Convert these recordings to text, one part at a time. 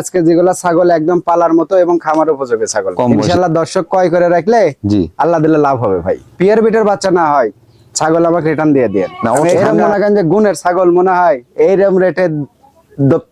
আজকে যেগুলো ছাগল একদম পালার মতো এবং খামার উপযোগী ছাগল। ইনশাল্লাহ দর্শক ক্রয় করে রাখলে জি। আল্লাহ দিলে লাভ হবে ভাই। পিয়ার বিটের বাচ্চা না হয় ছাগল আমাকে রিটার্ন দিয়ে দিয়ে মনে করেন যে গুণের ছাগল মনে হয় এইরকম রেটে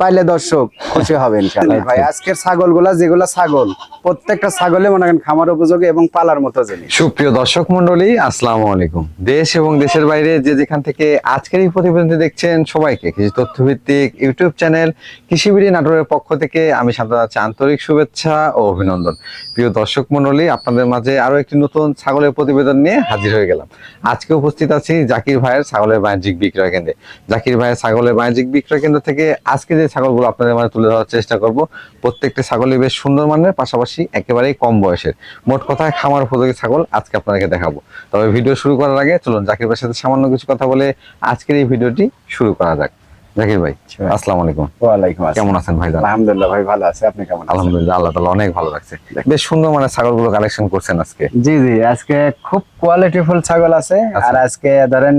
পাইলে দর্শক খুশি হবে ইনশাল্লাহ ভাই আজকের ছাগলগুলা যেগুলা ছাগল প্রত্যেকটা ছাগলে মনে করেন খামার উপযোগী এবং পালার মতো জিনিস। সুপ্রিয় দর্শক মন্ডলী আসসালামু আলাইকুম। দেশ এবং দেশের বাইরে যে যেখান থেকে আজকের এই প্রতিবেদনটি দেখছেন সবাইকে কৃষি তথ্যভিত্তিক ইউটিউব চ্যানেল কৃষিবিড়ি নাটোরের পক্ষ থেকে আমি শান্ত আছি আন্তরিক শুভেচ্ছা ও অভিনন্দন। প্রিয় দর্শক মন্ডলী আপনাদের মাঝে আরও একটি নতুন ছাগলের প্রতিবেদন নিয়ে হাজির হয়ে গেলাম। আজকে উপস্থিত আছি জাকির ভাইয়ের ছাগলের বাণিজ্যিক বিক্রয় কেন্দ্রে। জাকির ভাইয়ের ছাগলের বাণিজ্যিক বিক্রয় কেন্দ্র থেকে আজকে যে ছাগলগুলো আপনাদের মাঝে তুলে ধরার চেষ্টা করব প্রত্যেকটা ছাগলই বেশ সুন্দর মানের পাশাপাশি একেবারেই কম বয়সের। মোট কথায় খামার উপযোগী ছাগল আজকে আপনাদেরকে দেখাবো। তবে ভিডিও শুরু করার আগে চলুন জাকির ভাইয়ের সাথে সামান্য কিছু কথা বলে আজকের এই ভিডিওটি শুরু করা যাক। জাকির ভাই আসসালামু আলাইকুম। ওয়ালাইকুম আসসালাম। কেমন আছেন ভাই আলহামদুলিল্লাহ ভাই ভালো আছে আপনি কেমন আলহামদুলিল্লাহ আল্লাহ তাআলা অনেক ভালো লাগছে বেশ সুন্দর মানে ছাগলগুলো কালেকশন করছেন আজকে। জি জি আজকে খুব কোয়ালিটিফুল ছাগল আছে। আচ্ছা। আর আজকে ধরেন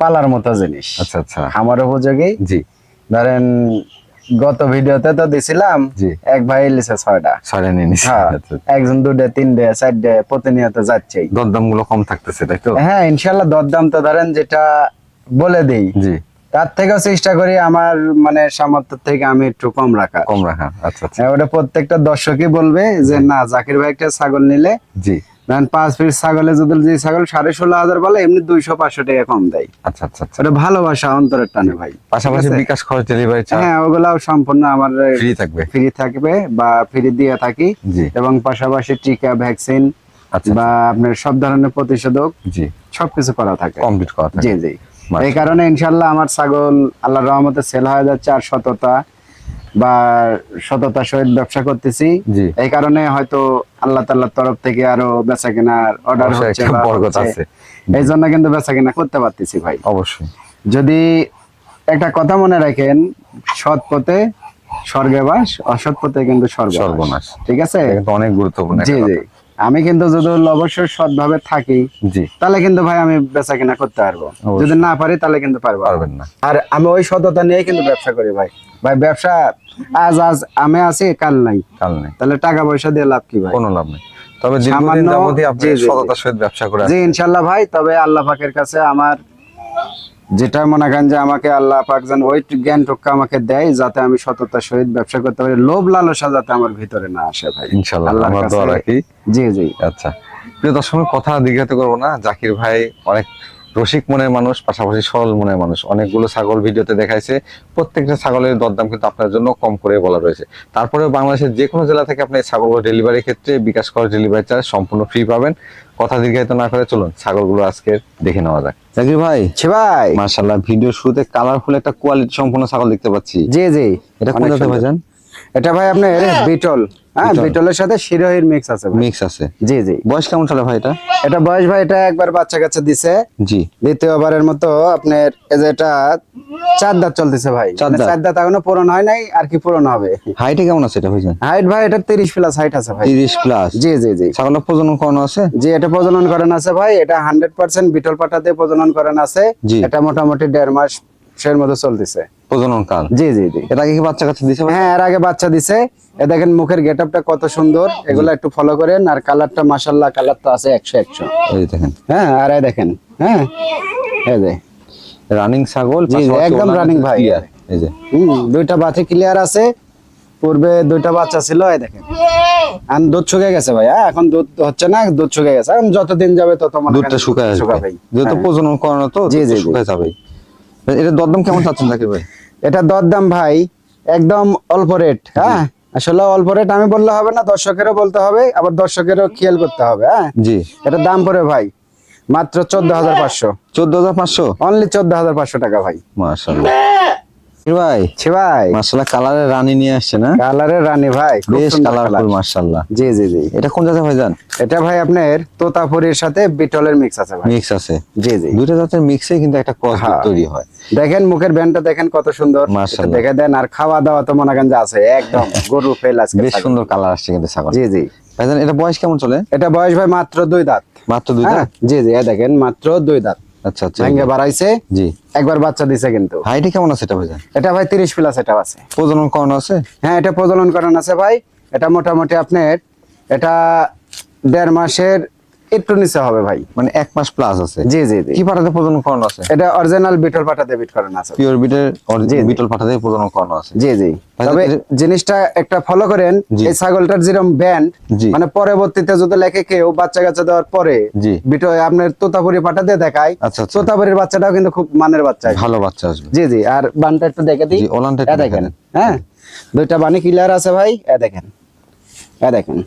পালার মতো জিনিস। আচ্ছা আচ্ছা। খামার উপযোগী। জি। ধরেন গত ভিডিওতে তো দিছিলাম। এক ভাই লিছে ছয়টা। ছয়টা নিয়ে নিচ্ছি হ্যাঁ আচ্ছা। একজন দুটে তিনটে চারটে প্রতিনিয়ত যাচ্ছেই। দরদামগুলো কম থাকতেছে তাই তো? হ্যাঁ ইনশাল্লাহ দরদাম তো ধরেন যেটা বলে দেই। জি। তার থেকেও চেষ্টা করি আমার মানে সামর্থ্য থেকে আমি একটু কম রাখা কম রাখা আচ্ছা আচ্ছা। হ্যাঁ, ওটা প্রত্যেকটা দর্শকই বলবে যে না জাকির ভাই একটা ছাগল নিলে জি। ধরেন পাঁচ পিস ছাগলে যদি যে ছাগল সাড়ে ষোলো হাজার বলে এমনি দুইশো পাঁচশো টাকা কম দেয়। আচ্ছা আচ্ছা আচ্ছা। ওটা ভালোবাসা অন্তরের টানে ভাই। পাশাপাশি বিকাশ খরচ ডেলিভারি হ্যাঁ ওগুলাও সম্পূর্ণ আমার ফ্রি থাকবে। ফ্রি থাকবে বা ফ্রি দিয়ে থাকি। জি। এবং পাশাপাশি টিকা ভ্যাকসিন আচ্ছা বা আপনার সব ধরনের প্রতিষেধক জি। সবকিছু করা থাকে। কমপ্লিট করা থাকে। জি মাশাআল্লাহ। এই কারণে ইনশাল্লাহ আমার ছাগল আল্লাহর রহমতে সেল হয়ে যাচ্ছে আর সততা বা সততা সহিত ব্যবসা করতেছি। এই কারণে হয়তো আল্লাহ তাল্লাহর তরফ থেকে আরও বেচা কেনার অর্ডার হচ্ছে এই জন্য কিন্তু বেচা কেনা করতে পারতেছি ভাই। অবশ্যই। যদি একটা কথা মনে রাখেন সৎ পথে স্বর্গে বাস অসৎ পথে কিন্তু সর্বনাশ সর্বনাশ। ঠিক আছে? অনেক গুরুত্বপূর্ণ জি জি। আমি কিন্তু যদি অবশ্যই সৎভাবে থাকি জি। তাহলে কিন্তু ভাই আমি বেচা কিনা করতে পারব। যদি না পারি তাহলে কিন্তু পারব পারবেন না। আর আমি ওই সততা নিয়ে কিন্তু ব্যবসা করি ভাই। ভাই ব্যবসা আজ আজ আমি আছি কাল নাই। কাল নাই। তাহলে টাকা পয়সা দিয়ে লাভ কি ভাই? কোনো লাভ নেই। তবে দীর্ঘদিন যাবতীয় আপনি। সততার সহিত ব্যবসা করে জি ইনশাল্লাহ ভাই তবে আল্লাহ পাকের কাছে আমার যেটা মনে করেন যে আমাকে আল্লাহ পাক যেন ওই জ্ঞান টুকু আমাকে দেয় যাতে আমি সততার সহিত ব্যবসা করতে পারি। লোভ লালসা যাতে আমার ভিতরে না আসে ভাই। দোয়া রাখি। জি জি। আচ্ছা। প্রিয় দর্শক কথা দীর্ঘায়িত করব না। জাকির ভাই অনেক রসিক মনের মানুষ পাশাপাশি সরল মনের মানুষ। অনেকগুলো ছাগল ভিডিওতে দেখাইছে। প্রত্যেকটা ছাগলের দরদাম কিন্তু আপনার জন্য কম করে বলা রয়েছে। তারপরেও বাংলাদেশের যে কোনো জেলা থেকে আপনি ছাগলগুলো ডেলিভারির ক্ষেত্রে বিকাশ করার ডেলিভারি চার্জ সম্পূর্ণ ফ্রি পাবেন। কথা দীর্ঘায়িত না করে চলুন ছাগলগুলো আজকে দেখে নেওয়া যাক। জাকির ভাই ছি ভাই। ভিডিও শুরুতে কালারফুল একটা কোয়ালিটি সম্পূর্ণ ছাগল দেখতে পাচ্ছি। জি জি। এটা কোন জাতের ভাইজান? এটা ভাই আপনার বিটল হ্যাঁ বিটলের সাথে শিরোহির মিক্স আছে মিক্স আছে। জি জি। বয়স কেমন চলে ভাই এটা? এটা বয়স ভাই এটা একবার বাচ্চা কাচ্চা দিছে। জি। দ্বিতীয়বারের মতো আপনার এই যে এটা চার দাঁত চলতেছে ভাই। চার মানে দাঁত। এখনও পূরণ হয় নাই আর কি পূরণ হবে। হাইটে কেমন আছে এটা হাইট ভাই এটা তিরিশ প্লাস হাইট আছে ভাই। তিরিশ প্লাস জি জি জি। ছাগলের প্রজনন করানো আছে? জি এটা প্রজনন করেন আছে ভাই। এটা হান্ড্রেড পার্সেন্ট বিটল পাটা দিয়ে প্রজনন করেন আছে। এটা মোটামুটি দেড় মাসের মতো চলতেছে। প্রজনন কাল। জি জি জি। এর কি বাচ্চা কাচ্চা দিছে? হ্যাঁ এর আগে বাচ্চা দিছে। এ দেখেন মুখের গেট আপটা কত সুন্দর। এগুলো একটু ফলো করেন। আর কালারটা মাসাল্লাহ কালার তো আছে একশো একশো। এই দেখেন। হ্যাঁ আর এই দেখেন। হ্যাঁ এই যে। রানিং ছাগল জি, জি, একদম ওলান ভাই। clear। এই যে। হুম দুইটা বাচ্চা ক্লিয়ার আছে। পূর্বে দুইটা বাচ্চা ছিল এই দেখেন। আর দুধ শুকে গেছে ভাই হ্যাঁ এখন দুধ হচ্ছে না দুধ শুকে গেছে। এখন যতদিন যাবে তত দুধটা শুকায়। যেহেতু হ্যাঁ। প্রজনন করানো তো জি, জি, জি। শুকায় যাবে এটা দরদাম কেমন চাচ্ছেন জাকির ভাই? এটা দরদাম ভাই একদম অল্প রেট হ্যাঁ? আসলে অল্প রেট আমি বললে হবে না দর্শকেরও বলতে হবে আবার দর্শকেরও খেয়াল করতে হবে হ্যাঁ? জি। এটা দাম পরে ভাই মাত্র চোদ্দ হাজার পাঁচশো। চোদ্দ হাজার পাঁচশো? অনলি চোদ্দ হাজার পাঁচশো টাকা ভাই। মার্শাল্লাহ ভাই? ছি ভাই মার্শাল্লাহ কালারের রানী নিয়ে আসছে না কালারের রানী ভাই বেশ কালারফুল colour। জি জি জি। এটা কোন জাতের ভাই এটা ভাই আপনার তোতাপুরির সাথে বিটলের মিক্স আছে ভাই। মিক্স আছে। জি জি। দুইটা জাতের মিক্সে কিন্তু একটা ক্রস। তৈরি হয়। দেখেন মুখের ব্যান্ডটা দেখেন কত সুন্দর। দেখে দেন আর খাওয়া দাওয়া তো মনে করেন যে আছে একদম গরু ফেল আজকে বেশ সুন্দর কালার আসছে কিন্তু ছাগল জি জি। ভাইজান এটা বয়স কেমন চলে? এটা বয়স ভাই মাত্র দুই দাঁত। মাত্র দুইটা হ্যাঁ, জি জি এই দেখেন মাত্র দুই দাঁত। আচ্ছা আচ্ছা। ভেঙে বাড়াইছে। জি। একবার বাচ্চা দিছে কিন্তু। হাইটে কেমন আছে এটা ভাই এটা ভাই তিরিশ প্লাস এটা আছে। প্রজনন করানো আছে? হ্যাঁ এটা প্রজনন করান আছে ভাই। এটা মোটামুটি আপনার এটা দেড় মাসের একটু নিচে হবে ভাই। মানে এক মাস প্লাস আছে। জি জি জি। কি পাঠাতে প্রজনন করানো আছে? এটা অরিজিনাল বিটল পাঠাতে বিট করানো আছে পিওর বিটের। বিটল পাঠাতে প্রজনন করানো আছে। জি জি। তবে জিনিসটা একটা ফলো করেন। এই ছাগলটার যেরকম ব্যান্ড মানে পরবর্তীতে যদি লেখে কেউ বাচ্চা কাচ্চা দেওয়ার পরে জি। বিটো আপনার তোতাপুরি পাঠাতে দেখায় আচ্ছা, আচ্ছা। তোতাপুরির বাচ্চাটাও কিন্তু খুব মানের বাচ্চা। ভালো বাচ্চা আসবে। জি জি। আর বানটা একটু দেখে দিই। জি, ওলানটা দেখেন। হ্যাঁ? দুইটা বানি ক্লিয়ার আছে ভাই? এ দেখেন। এ দেখেন।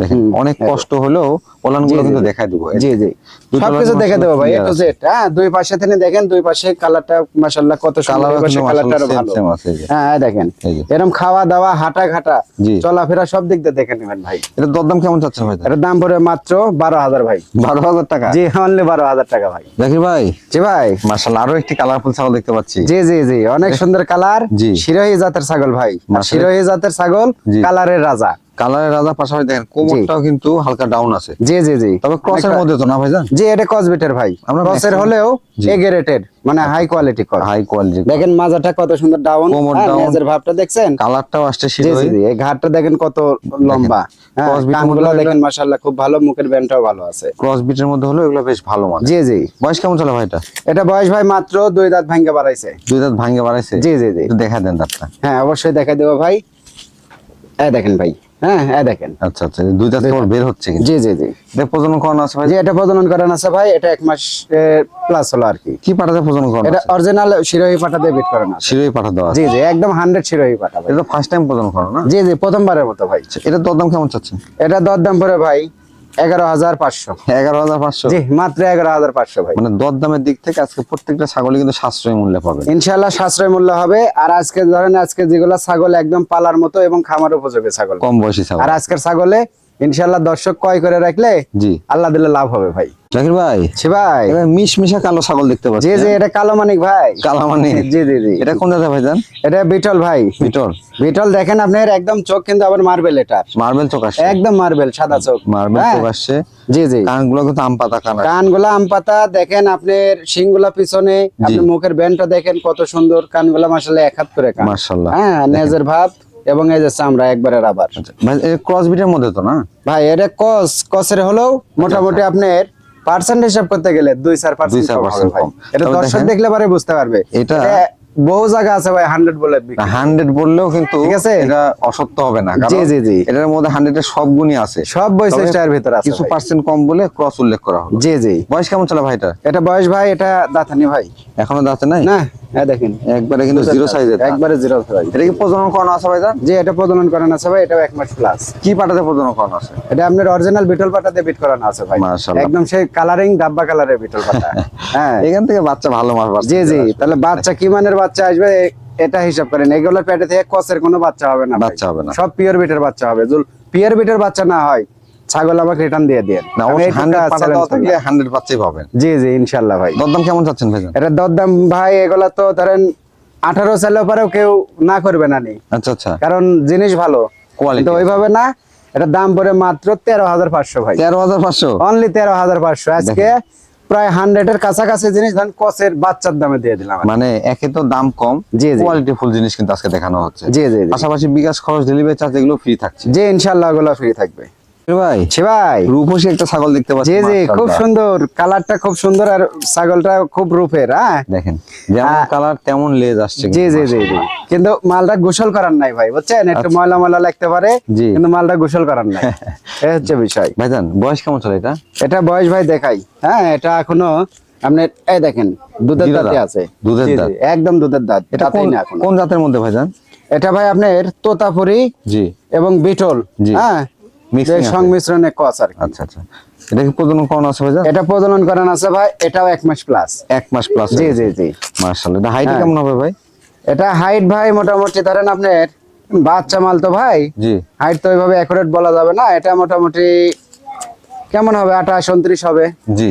দেখেন অনেক হ্যাঁ। কষ্ট হলেও ওলানগুলো কিন্তু। দেখাই দেবো জি জি। সবকিছু লাইন দেবো ভাই মাশাআল্লাহ একটু clear হ্যাঁ দুই পাশে থেকে দেখেন দুই পাশে কালারটা মাশাআল্লাহ কত সুন্দর কালারটা ভালো। হ্যাঁ দেখেন এরকম খাওয়া দাওয়া হাঁটা ঘাটা চলাফেরা সব দিক দিয়ে দেখে নেবেন ভাই। এটা দরদাম কেমন চাচ্ছেন ভাই? এটার দাম পড়বে মাত্র বারো হাজার ভাই। বারো হাজার টাকা? জি অনলি বারো হাজার টাকা ভাই। জাকির ভাই। জি ভাই। মার্শাল আরও একটি কালারফুল ছাগল দেখতে পাচ্ছি। জি জি জি অনেক সুন্দর কালার। জি। শিরোহী জাতের ছাগল ভাই। শিরোহী জাতের ছাগল। কালারের রাজা। কালারের রাজা পাশাপাশি দেখেন কোমরটাও কিন্তু হালকা ডাউন আছে। জি জি জি। তবে ক্রসের একটা- মধ্যে তো না ভাইজান? জি এটা কসবিটের ভাই। আমরা ক্রসের হলেও জি। এগেরেটেড মানে হাই কোয়ালিটি কস হাই কোয়ালিটি দেখেন মাজাটা কত সুন্দর ডাউন কোমর down। এর ভাবটা দেখছেন? কালারটাও আসছে জি জি জি এই ঘাটটা দেখেন কত লম্বা। হ্যাঁ, কানগুলো মধ্যে দেখেন মাশাআল্লাহ খুব ভালো মুখের ব্যান্ডটাও ভালো আছে। ক্রস বিটের মধ্যে হলো এগুলো বেশ ভালো মানে জি জি। বয়স কেমন চলে ভাই এটা? এটা বয়স ভাই মাত্র দুই দাঁত ভাঙ্গে বাড়াইছে। দুই দাঁত ভাঙ্গে বাড়াইছে? জি জি জি। দেখা দেন দাঁতটা। হ্যাঁ অবশ্যই দেখা দেবো ভাই। এই দেখেন ভাই। হ্যাঁ হ্যাঁ দেখেন। আচ্ছা আচ্ছা দুই দাঁত বের হচ্ছে জি জি জি। এটা প্রজনন করানো আছে ভাই? এটা প্রজনন করান আছে ভাই এটা এক মাস প্লাস হলো আর কি। কি পাঠাতে প্রজনন করানো এটা অরিজিনাল শিরোহী পাটা দিয়ে বিট করানো আছে। পাঠা দেওয়া জি জি একদম হান্ড্রেড শিরোহী পাটা এটা ফার্স্ট টাইম প্রজনন করানো না? জি জি প্রথমবারের মতো ভাই। আচ্ছা, এটার দরদাম কেমন চাচ্ছেন এটা দরদাম পরে ভাই এগারো হাজার পাঁচশো। এগারো হাজার পাঁচশো? জি মাত্র এগারো হাজার পাঁচশো ভাই। মানে দরদামের দিক থেকে আজকে প্রত্যেকটা ছাগলই কিন্তু সাশ্রয় মূল্যে পাবে ইনশাল্লাহ সাশ্রয় মূল্য হবে। আর আজকে ধরেন আজকে যেগুলো ছাগল একদম পালার মতো এবং খামার উপযোগী ছাগল। কম বয়সী ছাগল। আর আজকের ছাগলে ইনশাল্লাহ দর্শক ক্রয় করে রাখলে জি। আল্লাহ দিলে লাভ হবে ভাই। জাকির ভাই ভাই। মিশ মিশা কালো ছাগল দেখতে পাচ্ছি জি জি এটা কালো মানিক ভাই। কালো মানে জি জি জি। এটা কোন জায়গা ভাই জান? এটা বিটল ভাই। ভিতর বিটল দেখেন আপনার একদম চোখ কিন্তু আবার মার্বেল এটার। মার্বেল চোখ আসছে। একদম মার্বেল সাদা চোখ। মার্বেল হ্যাঁ। চোখ আসছে। জি জি। কানগুলো কিন্তু আম পাতা কান। কানগুলা আম পাতা দেখেন আপনার শিংগুলা পিছনে আপনার মুখের ব্যান্ডটা দেখেন কত সুন্দর কানগুলা মাসালে এক হাত করে কান। মাশাআল্লাহ। হ্যাঁ নেজের ভাব। এবং এই যে চামড়া একবারে রাবার। ক্রস বিটের মধ্যে তো না? ভাই এটা কস কসের হলেও মোটামুটি আপনার পার্সেন্ট হিসাব করতে গেলে দুই চার পার্সেন্ট 2-4% ভাই। এটা দর্শক দেখলে পরে বুঝতে পারবে। এটা- বহু জায়গা আছে ভাই হান্ড্রেড বলে। হান্ড্রেড বললেও কিন্তু ঠিক আছে? এটা অসত্য হবে না জি, জি, জি। এটার মধ্যে হান্ড্রেডের সব গুণই আছে। সব বৈশিষ্ট্য এর ভিতরে আছে কিছু পার্সেন্ট কম বলে ক্রস উল্লেখ করা হলো। জি জি। বয়স কেমন চলে ভাই এটা? এটা বয়স ভাই এটা দাঁতানি ভাই। এখনও দাঁতে নাই? না। হ্যাঁ দেখেন একবারে কিন্তু জিরো সাইজের একবারে জিরো ভাই এটা কি প্রজনন করানো আছে ভাই যে এটা প্রজনন করানো আছে ভাই এটাও এক মাস প্লাস কি পাটাতে প্রজনন করানো আছে? এটা আপনার অরিজিনাল বিটল পাটাতে বিট করানো আছে ভাই। মাশাআল্লাহ। একদম সেই কালারিং ডাব্বা কালারের বিটল পাটা। হ্যাঁ। এখান থেকে বাচ্চা ভালো মাছ জি জি তাহলে বাচ্চা কি মানের বাচ্চা আসবে এটা হিসাব করেন। এগুলো পেটে থেকে কসের কোনো বাচ্চা হবে না বাচ্চা হবে না। সব পিওর বিটের বাচ্চা হবে। পিওর বিটের বাচ্চা না হয়। ছাগল আমাকে রিটার্ন দিয়ে দিয়ে না হান্ড্রেড বাচ্চাই পাবেন। জি জি ইনশাল্লাহ ভাই। দরদাম কেমন চাচ্ছেন ভাই এটা দরদাম ভাই এগুলা তো ধরেন আঠারো সালের পরেও কেউ না করবে না নি। আচ্ছা আচ্ছা। কারণ জিনিস ভালো। কিন্তু ওইভাবে না এটা দাম পড়ে মাত্র তেরো হাজার পাঁচশো ভাই। তেরো হাজার পাঁচশো? অনলি তেরো হাজার পাঁচশো। আজকে প্রায় হান্ড্রেড এর কাছাকাছি জিনিস ধরেন কসের বাচ্চার দামে দিয়ে দিলাম মানে একে তো দাম কম জি, জি। কোয়ালিটি ফুল জিনিস কিন্তু আজকে দেখানো হচ্ছে। জি জি জি। পাশাপাশি বিকাশ খরচ ডেলিভারি চার্জ এগুলো ফ্রি থাকছে। জি ইনশাল্লাহ ওগুলো ফ্রি থাকবে। ভাই? ছি ভাই রূপসী একটা ছাগল দেখতে পাচ্ছি জি জি খুব সুন্দর। কালারটা খুব সুন্দর আর ছাগলটা খুব রূপের হ্যাঁ? দেখেন যেমন কালার তেমন লেজ আসছে জি কিন্তু জি জি জি। কিন্তু মালটা গোসল করার নাই ভাই বুঝছেন? একটু ময়লা ময়লা লাগতে পারে আচ্ছা। কিন্তু মালটা গোসল করার নাই। হচ্ছে বিষয়। ভাইজান বয়স কেমন চলে এটা? এটা বয়স ভাই দেখাই হ্যাঁ? এটা এখনও আপনার এই দেখেন দুধের দাঁতে আছে। দুধের দাঁত। একদম দুধের দাঁত এটা কোন না কোন জাতের মধ্যে ভাইজান? এটা ভাই আপনার তোতাপুরি জি। এবং বিটল। হ্যাঁ। সংমিশ্রণে কস আর আচ্ছা আচ্ছা। এটা কি প্রজনন করানো আছে ভাইজান? এটা প্রজনন করান আছে ভাই এটাও এক মাস প্লাস এক মাস প্লাস জি জি জি। মার্শাল এটা হাইট। কেমন হবে ভাই? এটা হাইট ভাই মোটামুটি ধরেন আপনার বাচ্চা মাল তো ভাই। জি। হাইট তো ওইভাবে অ্যাকুরেট বলা যাবে না এটা মোটামুটি কেমন হবে? আঠাশ উনত্রিশ হবে। জি।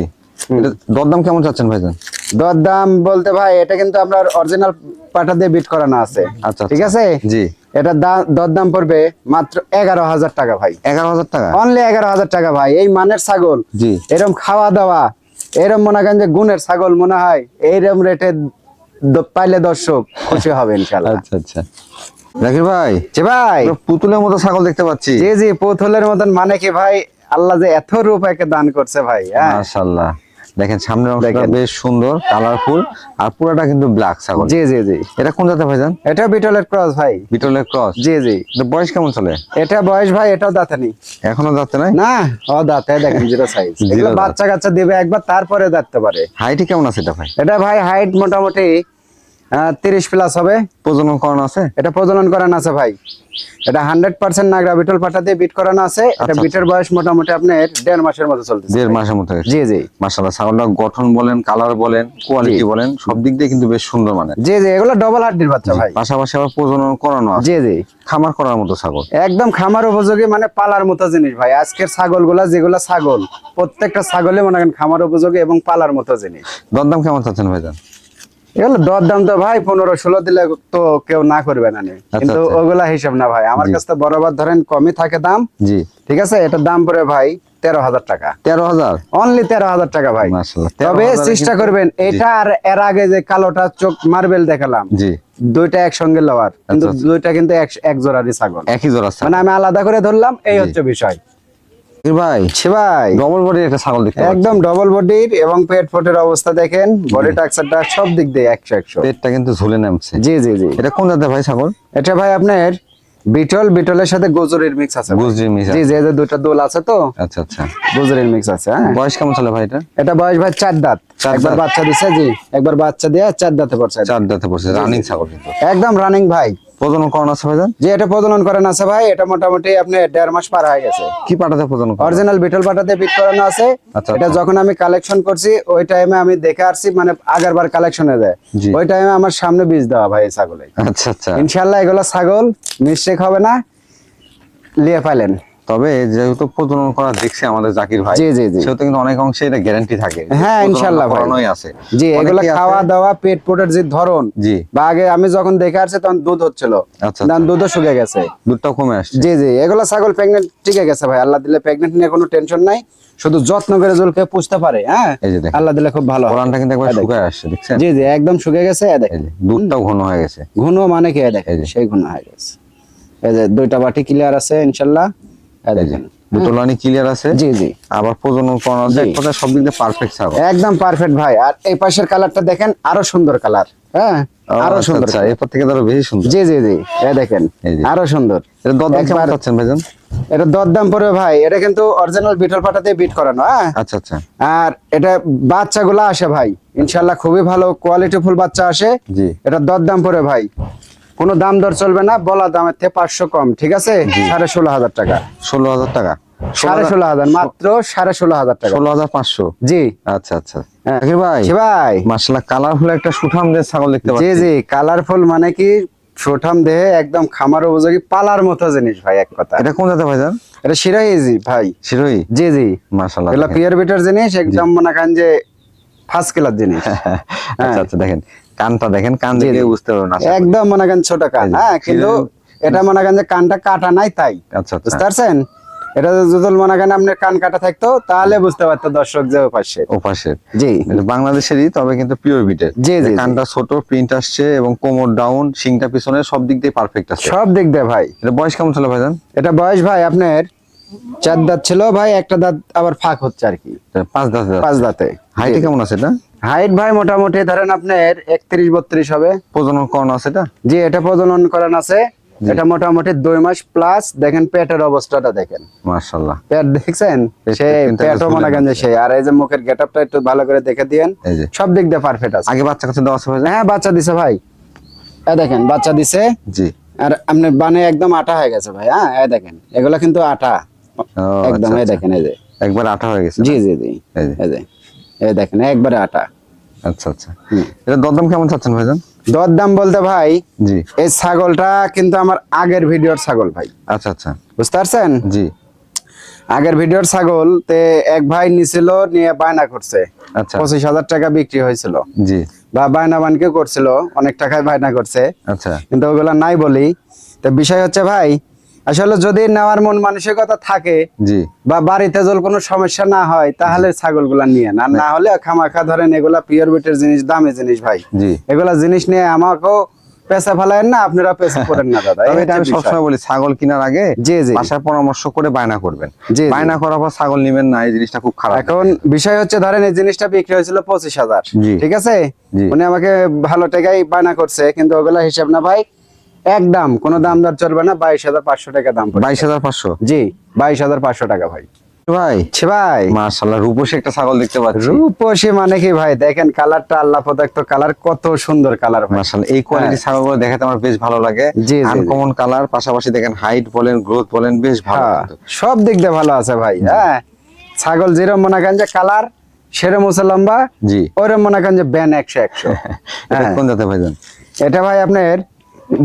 দরদাম কেমন চাচ্ছেন ভাইজান? দর দাম বলতে ভাই এটা কিন্তু আমরা অরিজিনাল পাটা দিয়ে বিট করানো আছে। আচ্ছা, ঠিক আছে? জি। এটা দর দাম পড়বে মাত্র এগারো হাজার টাকা ভাই। এগারো হাজার টাকা? অনলি এগারো হাজার টাকা ভাই। এই মানের ছাগল জি। এরকম খাওয়া দাওয়া এরম মনে করেন যে গুণের ছাগল মনে হয় এইরকম রেটে পাইলে দর্শক খুশি হবে ইনশাল্লাহ আচ্ছা আচ্ছা। ভাই পুতুলের মতো ছাগল দেখতে পাচ্ছি। জি জি পুতুলের মতন মানে কি ভাই? আল্লাহ যে এত রূপ একে দান করছে ভাই হ্যাঁ। মাশাআল্লাহ। দেখেন সামনের অংশটা বেশ সুন্দর কালারফুল আর পুরোটা কিন্তু ব্ল্যাক ছাগল। জি জি জি। এটা কোন জাতের ভাইজান এটা বিটলের ক্রস ভাই। বিটলের ক্রস জি জি। এটা বয়স কেমন চলে? এটা বয়স ভাই এটাও দাঁতে নেই। এখনও দাঁতে নাই? না ও দাঁতে দেখেন জিরো সাইজ বাচ্চা কাচ্চা দিবে একবার তারপরে দাঁততে পারে। হাইট কেমন আছে এটা ভাই? এটা ভাই হাইট মোটামুটি তিরিশ প্লাস হবে। প্রজনন করানো আছে? এটা প্রজনন করানো আছে ভাই। এটা হান্ড্রেড পার্সেন্ট নাগরা বিটল পাটা দিয়ে বিট করানো আছে। এটা আচ্ছা, বিটের বয়স মোটামুটি আপনার দেড় মাসের মতো চলতেছে দেড় মাসের মতো জি জি। মাশাআল্লাহ ছাগলটা গঠন বলেন কালার বলেন কোয়ালিটি বলেন সব দিক দিয়ে কিন্তু বেশ সুন্দর মানে জি জি এগুলো ডবল হাড্ডির বাচ্চা ভাই। পাশাপাশি আবার প্রজনন করানো আছে। জি জি। খামার করার মতো ছাগল। একদম খামার উপযোগী মানে পালার মতো জিনিস ভাই। আজকের ছাগলগুলা যেগুলা ছাগল প্রত্যেকটা ছাগলে মনে করেন খামার উপযোগী এবং পালার মতো জিনিস। দরদাম কেমন চাচ্ছেন ভাইজান? এগুলো দর দাম তো ভাই পনেরো ষোলো দিলে তো কেউ না করবে না কিন্তু আচ্ছা। ওগুলা হিসাব না ভাই। আমার কাছে বরাবর ধরেন কমই থাকে দাম। জি। ঠিক আছে? এটার দাম পড়ে ভাই তেরো হাজার টাকা। তেরো হাজার? অনলি তেরো হাজার টাকা ভাই। তবে চেষ্টা করবেন এটা আর এর আগে যে কালোটা চোখ মার্বেল দেখালাম জি। দুইটা একসঙ্গে লওয়ার কিন্তু আচ্ছা, আচ্ছা। দুইটা কিন্তু এক- জোড়ারই ছাগল। একই জোড়া মানে আমি আলাদা করে ধরলাম এই হচ্ছে বিষয়। ভাই ভাই। ডবল বডির একটা ছাগল দেখতে একদম ডবল বডির এবং পেট ফোটের অবস্থা দেখেন বডি টাক্সারটা সব দিক দিয়ে একশো একশো। পেটটা কিন্তু ঝুলে নামছে। জি জি জি। এটা কোন জাতের ভাই ছাগল? এটা ভাই আপনার বিটল বিটলের সাথে গোজরের মিক্স আছে। জি জি যে দোল আছে তো। আচ্ছা আচ্ছা। গোজরের মিক্স আছে হ্যাঁ। বয়স কেমন চলে ভাই এটা? এটা বয়স ভাই চার দাঁত। চার একবার বাচ্চা দিছে জি। একবার বাচ্চা দিয়ে চার দাঁতে পড়ছে চার দাঁতে পড়ছে রানিং ছাগল কিন্তু। একদম রানিং ভাই। প্রজনন করানো আছে ভাইজান? যে এটা প্রজনন করেন আছে ভাই। এটা মোটামুটি আপনি দেড় মাস পার হয়ে গেছে। কি পাটাতে প্রজনন অরিজিনাল বিটল পাটাতে বিট করানো আছে। আচ্ছা, এটা আচ্ছা। যখন আমি কালেকশন করছি ওই টাইমে আমি দেখে আসছি মানে আগের বার কালেকশনে দেয়। ওই টাইমে আমার সামনে বীজ দেওয়া ভাই ছাগলে আচ্ছা আচ্ছা। ইনশাল্লাহ এগুলো ছাগল মিস্টেক হবে না লিয়ে পাইলেন তবে যেহেতু প্রজনন করা দেখছে আমাদের জাকির ভাই জি, জি, জি। সেহেতু কিন্তু অনেক অংশে এটা গ্যারান্টি থাকে। হ্যাঁ, ভাই। করানোই আছে। জি এগুলো খাওয়া দাওয়া পেট পোটের যে ধরন জি। বা আগে আমি যখন দেখে আসছি তখন দুধ হচ্ছিল। আচ্ছা তখন দুধও শুকে গেছে। দুধটাও কমে আসছে। জি জি এগুলো ছাগল প্রেগনেন্ট টিকে গেছে ভাই। আল্লাহ দিলে প্রেগনেন্ট নিয়ে কোনো টেনশন নাই। শুধু যত্ন করে জলকে পুষতে পারে হ্যাঁ? এই। আল্লাহ দিলে খুব ভালো। কোরআনটা কিন্তু একবার শুকায় আসছে দেখছেন? জি জি একদম শুকে গেছে এই দেখেন। যে দুধটাও ঘন হয়ে গেছে। ঘন মানে কি এ দেখেন? সেই ঘন হয়ে গেছে। এই যে দুইটা বাটি ক্লিয়ার আছে এই যে দেখেন ক্লিয়ার আছে। জি জি। আবার প্রজনন করানো। এক কথায় সব দিক দিয়ে পারফেক্ট ছাগল একদম পারফেক্ট ভাই। আর এই পাশের কালারটা দেখেন আরও সুন্দর কালার হ্যাঁ আরও আচ্ছা, সুন্দর আচ্ছা এরপর থেকে আরও বেশি সুন্দর। জি জি জি এ দেখেন আরও সুন্দর। এটা দর দাম কেমন ভাইজান? এটা দরদাম পড়বে ভাই এটা কিন্তু অরিজিনাল বিটল পাটাতে বিট করানো হ্যাঁ? আচ্ছা আচ্ছা। আর এটা বাচ্চাগুলো আসে ভাই। ইনশাল্লাহ খুবই ভালো কোয়ালিটি ফুল বাচ্চা আসে। জি। এটা দরদাম পড়ে ভাই। কোনো দাম দর চলবে না বলা দামের থেকে পাঁচশো কম ঠিক আছে? সাড়ে ষোলো হাজার টাকা। ষোলো হাজার টাকা। সাড়ে ষোলো হাজার মাত্র সাড়ে ষোলো হাজার টাকা। ষোলো হাজার পাঁচশো? জি। আচ্ছা আচ্ছা। হ্যাঁ। ভাই ভাই। মাশাআল্লাহ কালারফুল একটা সুঠাম দিয়ে ছাগল দেখতে জি পাচ্ছি। জি কালারফুল মানে কি? ছোটাম দেহে একদম খামার উপযোগী পালার মতো জিনিস ভাই এক কথা। এটা কোন জাতের ভাইজান এটা সিরাইজি ভাই। শিরোই জি জি। মাশাআল্লাহ এগুলো পিয়ার বিটার জিনিস একদম মনে করেন যে ফার্স্ট ক্লাস জিনিস। আচ্ছা আচ্ছা দেখেন। কানটা দেখেন কান দেখে বুঝতে পারবেন একদম মনে করেন ছোট কান। হ্যাঁ কিন্তু এটা মনে করেন যে কানটা কাটা নাই তাই। আচ্ছা আচ্ছা। বুঝতে পারছেন? এটা যদি মনে করেন আপনার কান কাটা থাকতো তাহলে বুঝতে পারতো দর্শক যে পাশে ও পাশের জি বাংলাদেশেরই তবে কিন্তু পিওর বিটের জি, জি, জি। কানটা ছোট প্রিন্ট আসছে এবং কোমর ডাউন সিংটা পিছনে সব দিক দিয়ে পারফেক্ট আছে। সব দিক দিয়ে ভাই। এটা বয়স কেমন ছিল ভাইজান? এটা বয়স ভাই আপনার চার দাঁত ছিল ভাই একটা দাঁত আবার ফাঁক হচ্ছে আর কি। পাঁচ দাঁত পাঁচ দাঁতে। হাইটে কেমন আছে এটা? হাইট ভাই মোটামুটি ধরেন আপনার একত্রিশ বত্রিশ হবে। প্রজনন করানো আছে এটা? জি এটা প্রজনন করান আছে। এটা মোটামুটি দুই মাস প্লাস দেখেন পেটের অবস্থাটা দেখেন। মাশাআল্লাহ। পেট দেখছেন? পেট- সে পেটও মনে করেন যে আর এই যে মুখের গেটআপটা একটু ভালো করে দেখে দিয়েন। সব দিক দিয়ে পারফেক্ট আছে। আগে বাচ্চা কাছে দেওয়া আছে হ্যাঁ বাচ্চা দিছে ভাই। এ দেখেন বাচ্চা দিছে। জি। আর আপনি বানে একদম আটা হয়ে গেছে ভাই হ্যাঁ? এই দেখেন এগুলো কিন্তু আটা। একদম আচ্ছা, এই আচ্ছা। দেখেন এই যে। একবার আঠা হয়ে গেছে জি জি জি। এই যে। এই দেখেন একবারে আটা। আচ্ছা আচ্ছা। এটা দরদাম কেমন চাচ্ছেন ভাইজান? দর দাম বলতে ভাই জি। এই ছাগলটা কিন্তু আমার আগের ভিডিওর ছাগল ভাই। আচ্ছা আচ্ছা। বুঝতে পারছেন? জি। আগের ভিডিওর ছাগল তে এক ভাই নিছিল নিয়ে বায়না করছে। আচ্ছা। পঁচিশ হাজার টাকা বিক্রি হয়েছিল। জি। বা বায়না বানকে করছিল অনেক টাকায় বায়না করছে। আচ্ছা। কিন্তু ওগুলা নাই বলি। তো বিষয় হচ্ছে ভাই আসলে যদি নেওয়ার মন মানসিকতা থাকে জি। বা বাড়িতে যদি কোনো সমস্যা না হয় তাহলে ছাগলগুলা নিয়ে না না হলে খামাখা ধরেন এগুলা পিওর বিটের জিনিস দামি জিনিস ভাই। জি। এগুলা জিনিস নিয়ে আমাকেও পেশা ফেলায়েন না আপনারা পেশা করেন না দাদা। এটা আমি সবসময় বলি ছাগল কেনার আগে জি জি। বাসায় পরামর্শ করে বায়না করবেন। জি। বায়না করার পর ছাগল নেবেন না এই জিনিসটা খুব খারাপ। এখন বিষয় হচ্ছে ধরেন এই জিনিসটা বিক্রি হয়েছিল পঁচিশ হাজার। ঠিক আছে? উনি আমাকে ভালো টাকাই বায়না করছে কিন্তু ওগুলা হিসাব না ভাই একদম কোনো দাম দর চলবে না বাইশ হাজার পাঁচশো টাকা দাম বাইশ হাজার পাঁচশো? জি বাইশ হাজার পাঁচশো টাকা ভাই। ভাই ছি ভাই। মার্শাল্লাহ রূপসী একটা ছাগল দেখতে পাচ্ছি। রূপসী মানে কি ভাই? দেখেন কালারটা আল্লাহ কালার কত সুন্দর কালার ভাই। এই কোয়ালিটি ছাগলগুলো দেখাতে আমার বেশ ভালো লাগে। হ্যাঁ। জি, জি, জি। আনকমন কালার পাশাপাশি দেখেন হাইট বলেন গ্রোথ বলেন বেশ ভালো হ্যাঁ, সব দিক দিয়ে ভালো আছে ভাই হ্যাঁ। ছাগল যেরম মনে করেন যে কালার সেরম হচ্ছে লম্বা জি। ওরম মনে করেন যে ব্যান একশো একশো। হ্যাঁ। কোন ভাইজান? এটা ভাই আপনার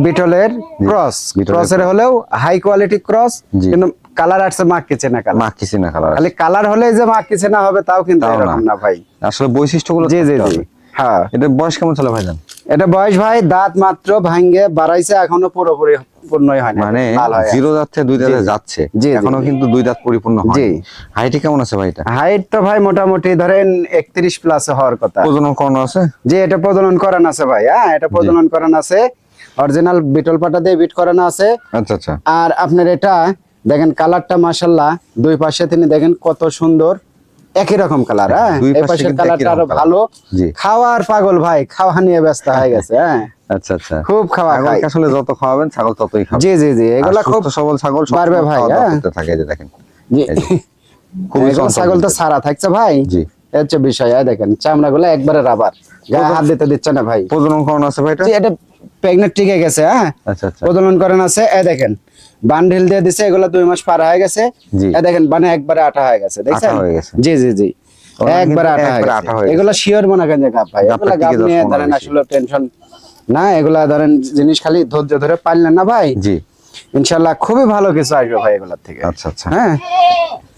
বিটলের ক্রস। ক্রসের হলেও হাই কোয়ালিটি ক্রস কিন্তু কালার আসছে মাক কিচে না কালার। মা কিছু না কালার খালি কালার হলে যে মাক কিচে না হবে তাও কিন্তু এরকম না ভাই। আসলে বৈশিষ্ট্যগুলো জি জি জি। হ্যাঁ। এটা বয়স কেমন চলে ভাইজান এটা বয়স ভাই দাঁত মাত্র ভাঙ্গে বাড়াইছে এখনও পুরোপুরি পূর্ণই হয় মানে জিরো দাঁত থেকে দুই দাঁতে জি, জি। যাচ্ছে। জি, জি, এখনও কিন্তু দুই দাঁত পরিপূর্ণ হয় জি। হাইটে কেমন আছে ভাইটা হাইট তো ভাই মোটামুটি ধরেন একত্রিশ প্লাস হওয়ার কথা। প্রজনন করানো আছে? যে এটা প্রজনন করান আছে ভাই। হ্যাঁ এটা প্রজনন করান আছে। অরিজিনাল বিটল পাটা দিয়ে বিট করানো আছে। আচ্ছা আচ্ছা। আর আপনার এটা দেখেন কালারটা মাশাল্লাহ দুই পাশে তিনি দেখেন কত সুন্দর একই রকম কালার হ্যাঁ? এই পাশের কালারটা আরও ভালো। খাওয়ার পাগল ভাই খাওয়া নিয়ে ব্যস্ত হয়ে গেছে হ্যাঁ? আচ্ছা আচ্ছা। খুব খাওয়া খায়। আসলে যত খাওয়াবেন ছাগল ততই খাবে। জি জি জি এগুলা খুব সবল ছাগল পারবে ভাই, হ্যাঁ। থাকে যে দেখেন। জি। এই যে, খুবই এগুলো চঞ্চল ছাগল তো সারা থাকছে ভাই। জি। হচ্ছে বিষয় এই দেখেন চামড়া গুলো একবারে রাবার গায়ে হাত দিতে দিচ্ছে না ভাই। প্রজনন করানো আছে ভাইটা জি, এটা প্রেগনেন্ট টিকে গেছে হ্যাঁ? আচ্ছা আচ্ছা। প্রজনন করেন আছে এই দেখেন বান্ডিল দিয়ে দিছে এগুলো দুই মাস পার হয়ে গেছে। এই দেখেন মানে একবারে আটা হয়ে গেছে দেখছেন? জি জি জি একবারে আটা হয়ে গেছে। এগুলো শিওর মনে করেন যে গাপ ভাই এগুলো গাপ নিয়ে ধরেন। আসলে টেনশন না এগুলা ধরেন জিনিস খালি ধৈর্য ধরে পারলেন না ভাই। জি। ইনশাল্লাহ খুবই ভালো কিছু আসবে ভাই এগুলার থেকে। আচ্ছা আচ্ছা। হ্যাঁ?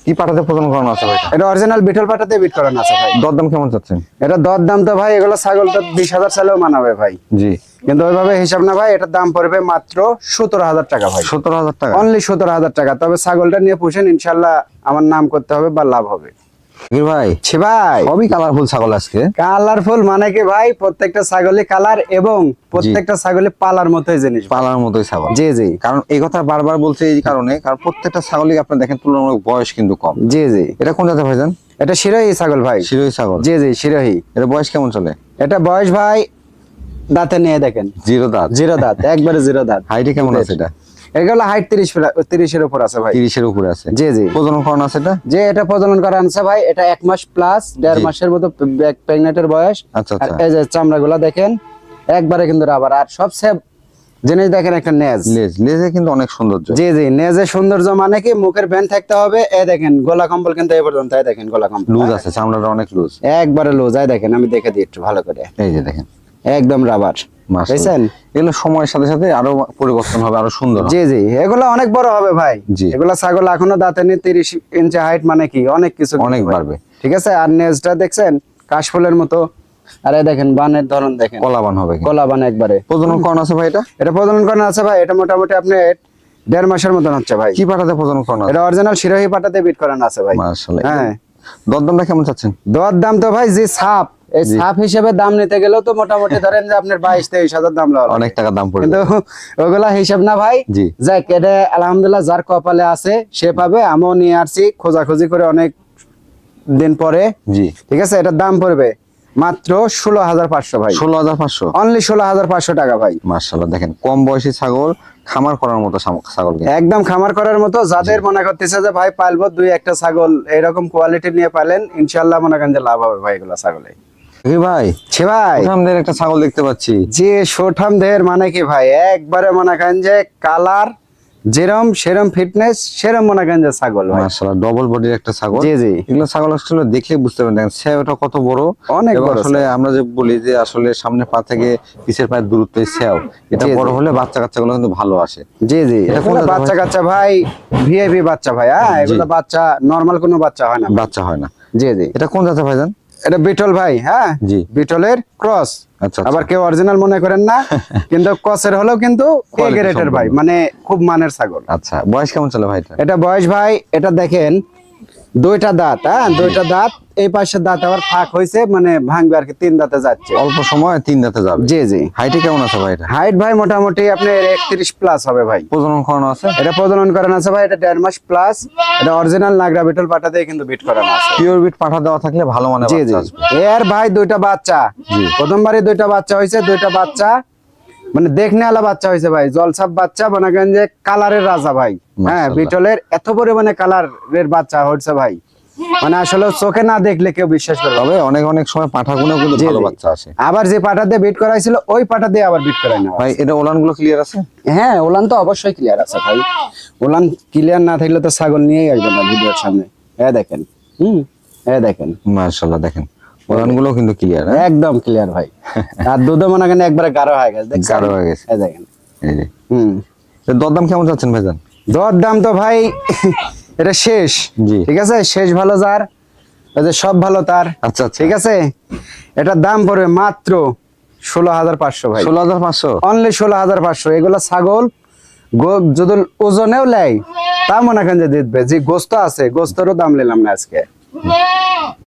কি পাঠাতে প্রজনন করানো আছে ভাই? এটা অরিজিনাল বিটল পাঠাতে বিট করানো আছে ভাই। দরদাম কেমন চাচ্ছেন? এটা দর দাম তো ভাই এগুলো ছাগল তো বিশ হাজার সালেও মানাবে ভাই। জি। কিন্তু ওইভাবে হিসাব না ভাই এটার দাম পড়বে মাত্র সতেরো হাজার টাকা ভাই। সতেরো হাজার টাকা? অনলি সতেরো হাজার টাকা। তবে ছাগলটা নিয়ে পুষেন ইনশাল্লাহ আমার নাম করতে হবে বা লাভ হবে। ভাই। ভাই। কালারফুল ছাগল আজকে। কালারফুল মানে কি ভাই? প্রত্যেকটা কালার এবং প্রত্যেকটা ছাগলই পালার মতোই জিনিস। পালার মতোই ছাগল। জি জি। কারণ এই কথা বারবার বলছে এই কারণে কারণ প্রত্যেকটা ছাগলই আপনি দেখেন তুলনামূলক বয়স কিন্তু কম। জি জি। এটা কোন জাতের ভাইজান? এটা শিরোহী ছাগল ভাই। শিরোহী ছাগল। জি জি শিরোহী। এটা বয়স কেমন চলে? এটা বয়স ভাই দাঁতে নিয়ে দেখেন। জিরো দাঁত। জিরো দাঁত একবারে জিরো দাঁত। হাইটে কেমন আছে এটা? এগুলো হাইট তিরিশ তিরিশের উপর আছে ভাই। তিরিশের উপরে আছে। জি জি। প্রজনন করানো আছে এটা? যে এটা প্রজনন করা আনছে ভাই। এটা এক মাস প্লাস দেড় মাসের মতো প্রেগনেন্টের বয়স। আচ্ছা আচ্ছা। এই যে চামড়াগুলা দেখেন একবারে কিন্তু রাবার আর সবচেয়ে জিনিস দেখেন একটা নেজ। লেজ লেজে কিন্তু অনেক সৌন্দর্য। জি জি নেজের সৌন্দর্য মানে কি? মুখের ব্যান থাকতে হবে। এই দেখেন গলা কম্বল কিন্তু এই পর্যন্ত এই দেখেন গলা কম্বল। লুজ আছে চামড়াটা অনেক লুজ। একবারে লুজ। এই দেখেন আমি দেখে দিই একটু ভালো করে। এই যে দেখেন। একদম রাবার। বুঝছেন? এগুলো সময়ের সাথে সাথে আরও পরিবর্তন হবে আরও সুন্দর জি জি। এগুলো অনেক বড় হবে ভাই। এগুলো ছাগল এখনও দাঁতে নিয়ে তিরিশ ইঞ্চি হাইট মানে কি? অনেক কিছু অনেক বাড়বে। ঠিক আছে? আর নেজটা দেখছেন? কাশফুলের মতো। আর দেখেন বানের ধরন দেখেন। কলাবান হবে কিন্তু। কলা বান একবারে। প্রজনন করানো আছে ভাই এটা? এটা প্রজনন করানো আছে ভাই। এটা মোটামুটি আপনার দেড় মাসের মতন হচ্ছে ভাই। কি পাঠাতে প্রজনন করানো এটা অরিজিনাল শিরোহী পাটাতে বিট করানো আছে ভাই। মাশাআল্লাহ। হ্যাঁ। দরদামটা কেমন চাচ্ছেন? দর দাম তো ভাই যে সাপ। এই সাপ হিসেবে দাম নিতে গেলেও তো মোটামুটি ধরেন যে আপনার বাইশ তেইশ হাজার দাম অনেক টাকা দাম কিন্তু ওগুলা হিসাব না ভাই। জি। যাক এটা আলহামদুলিল্লাহ যার কপালে আছে সে পাবে। আমিও নিয়ে আসছি খোঁজাখুঁজি করে অনেক দিন পরে। জি। ঠিক আছে? এটার দাম পড়বে মাত্র ষোলো হাজার পাঁচশো ভাই। ষোলো হাজার পাঁচশো? অনলি ষোলো হাজার পাঁচশো টাকা ভাই। মার্শাল্লাহ দেখেন কম বয়সী ছাগল খামার করার মতো ছাগল একদম খামার করার মতো যাদের মনে করতেছে যে ভাই পালবো দুই একটা ছাগল এরকম কোয়ালিটি নিয়ে পালেন ইনশাল্লাহ মনে করেন যে লাভ হবে ভাই এগুলা ছাগলে। কি ভাই ছি ভাই। আমাদের একটা ছাগল দেখতে পাচ্ছি। যে মানে কি ভাই? একবারে মনে করেন যে কালার যেরম সেরম ফিটনেস সেরম মনে করেন যে ছাগল ভাই। ডবল বডির একটা ছাগল। জি জি। এগুলো ছাগল আসলে দেখলে বুঝতে পারেন দেখেন সেওটা কত বড়। অনেক বড় আসলে আমরা যে বলি যে আসলে সামনে পা থেকে পিছের পায়ের দূরত্ব এটা বড় হলে বাচ্চা কাচ্চাগুলো কিন্তু ভালো আসে। জি জি এটা বাচ্চা? কাচ্চা ভাই ভিআইপি বাচ্চা ভাই হ্যাঁ এগুলো বাচ্চা নর্মাল কোনো বাচ্চা হয় না। বাচ্চা হয় না। জি জি। এটা কোন জাতের ভাইজান? এটা বিটল ভাই হ্যাঁ? জি। বিটলের ক্রস। আচ্ছা, আবার কেউ অরিজিনাল মনে করেন না কিন্তু কসের হলেও কিন্তু এ গ্রেডের ভাই মানে খুব মানের ছাগল। আচ্ছা বয়স কেমন চলে ভাই এটা বয়স ভাই এটা দেখেন দুইটা দাঁত হ্যাঁ? দুইটা দাঁত এই পাশের দাঁত আবার ফাঁক হয়েছে মানে ভাঙবে আর কি তিন দাঁতে যাচ্ছে। অল্প সময় তিন দাঁতে যাবে। জি জি। হাইটে কেমন আছে ভাইটা হাইট ভাই মোটামুটি আপনার একত্রিশ প্লাস হবে ভাই। প্রজনন করানো আছে? এটা প্রজনন করানো আছে ভাই এটা দেড় মাস প্লাস এটা অরিজিনাল নাগরা বিটল পাটা দিয়ে কিন্তু বিট করানো আছে। পিওর বিট পাঠা দেওয়া থাকলে ভালো মানে জি জি। এর ভাই দুইটা বাচ্চা। প্রথমবারই দুইটা বাচ্চা হয়েছে দুইটা বাচ্চা। মানে দেখনে আলা বাচ্চা হয়েছে ভাই জলসাপ বাচ্চা করেন যে কালারের রাজা ভাই। হ্যাঁ বিটলের এত পরিমাণে কালারের বাচ্চা হচ্ছে ভাই। মানে আসলে চোখে না দেখলে কেউ বিশ্বাস করবে তবে অনেক অনেক সময় পাঠাগুলো কিন্তু জি, ভালো বাচ্চা আসে। আবার যে পাটা দিয়ে বিট করাইছিল ওই পাটা দিয়ে আবার বিট করাই না ভাই এটা ওলানগুলো ক্লিয়ার আছে? হ্যাঁ ওলান তো অবশ্যই ক্লিয়ার আছে ভাই। ওলান ক্লিয়ার না থাকলে তো ছাগল নিয়েই আসবে না ভিডিওর সামনে। এ দেখেন। হুম এ দেখেন। মাশাআল্লাহ দেখেন। ওলানগুলো কিন্তু ক্লিয়ার একদম ক্লিয়ার ভাই। আর দুধও মনে করেন একবারে গাঢ় হয়ে গেছে? গাঢ় হয়ে গেছে। এই দেখেন। হুম। দরদাম কেমন যাচ্ছেন ভাইজান? দর দাম তো ভাই এটা শেষ। জি। ঠিক আছে? শেষ ভালো যার যে সব ভালো তার। আচ্ছা আচ্ছা। ঠিক আছে? এটার দাম পড়বে মাত্র ষোলো হাজার পাঁচশো ভাই। ষোলো হাজার পাঁচশো? অনলি ষোলো হাজার পাঁচশো। এগুলো ছাগল যদি ওজনেও লেয় তা মনে করেন যে দিবে যে গোস্ত আছে গোস্তরও দাম নিলাম না আজকে।